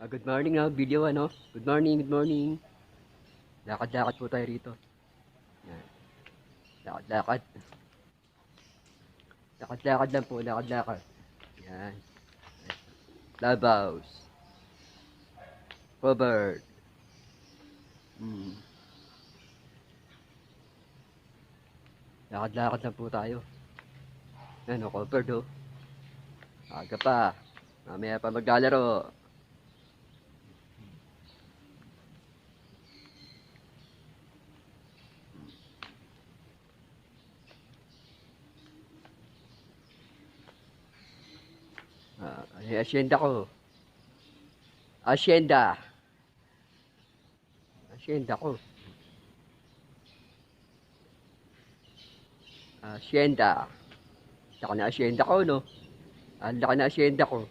Ah, good morning na, video ano. Good morning, good morning. Lakad-lakad po tayo rito. Lakad-lakad. Lakad-lakad lang po, lakad-lakad. Yan. Clubhouse. Covered. Hmm. Lakad-lakad lang po tayo. Ano, covered oh. Aga pa. Mamaya pa maglalaro. Ah, yung asyenda ko? Asyenda. Asyenda ko. Asyenda. Saka na asyenda ko, no? Ang laki na asyenda ko.